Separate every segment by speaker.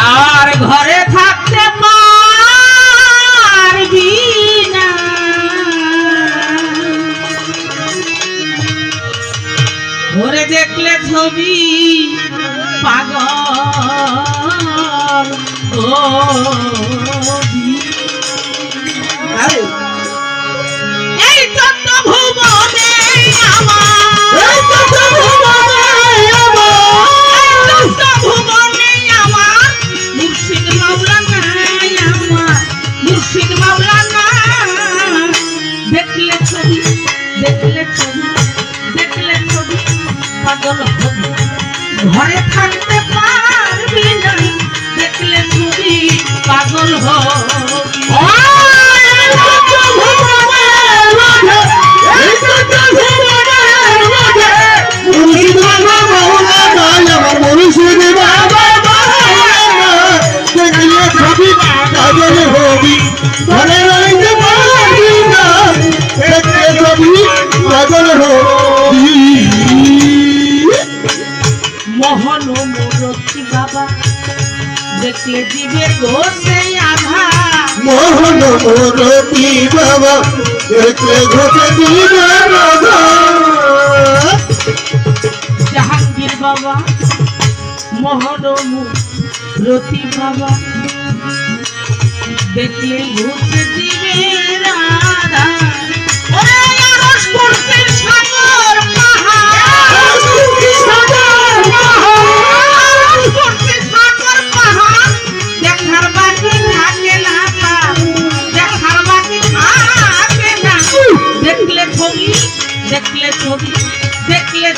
Speaker 1: আর ঘরে থাকতে পারবি না ঘরে দেখলে ছবি পাগল হবি। ঘরে থাকতে পারবি না দেখলে তুমি পাগল হবি। দিবে গোসে আধা
Speaker 2: মোহন মোরতি বাবা দেখলে ঘটে দিবে রাধা
Speaker 1: জাহাঙ্গীর বাবা মোহন মূরতি বাবা দেখলে ঘুষে দিবে রাধা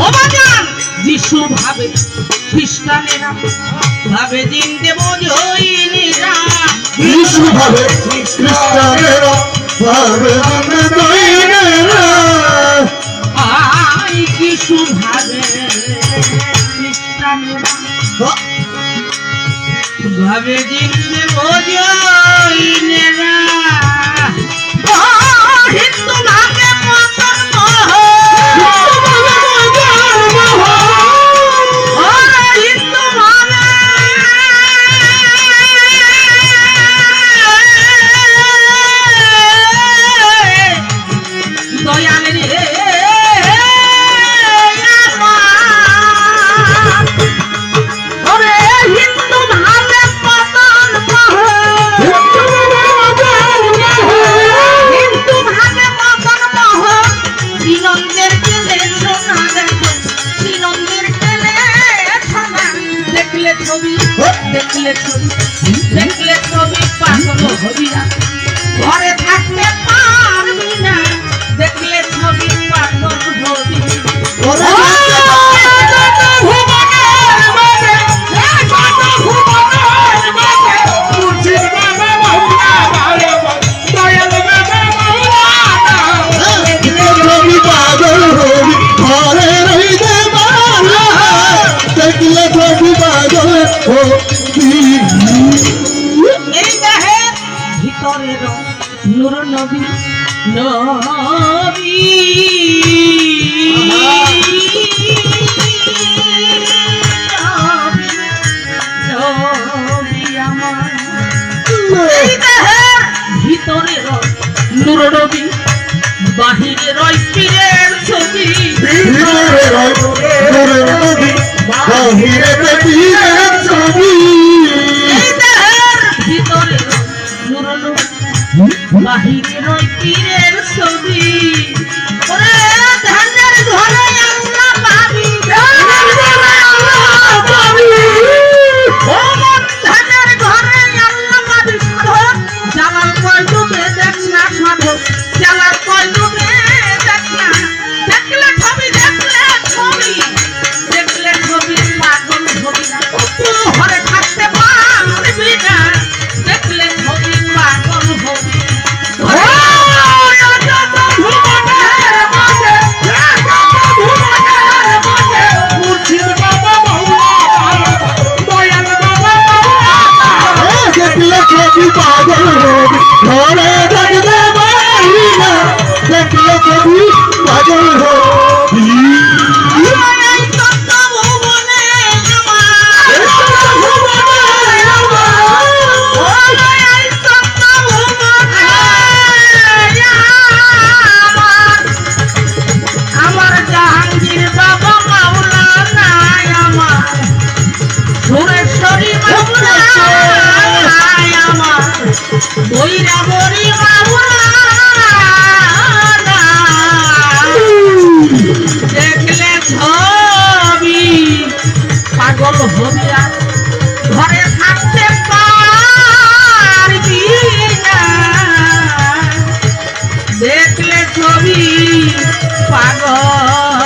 Speaker 1: অবাজান যিশু ভাবে খ্রিস্টানেরা ভাবে দিন দেব জৈনেরা
Speaker 2: যিশু ভাবে খ্রিস্টানেরা ভাবে আমরা দইনেরা
Speaker 1: আই যিশু ভাবে খ্রিস্টানেরা ভাবে দিন দেব জৈনেরা দেখলে ছবি দেখলে ছবি পাগল হবি না ঘরে থাকতে নবী নবী। ভিতরের নূর নবী বাহিরে রয় পীরের ছবি।
Speaker 2: ভিতরে রয় ঘরে নবী বাহিরে পীরের
Speaker 1: বাহিরে রয় Doğru. পাগল।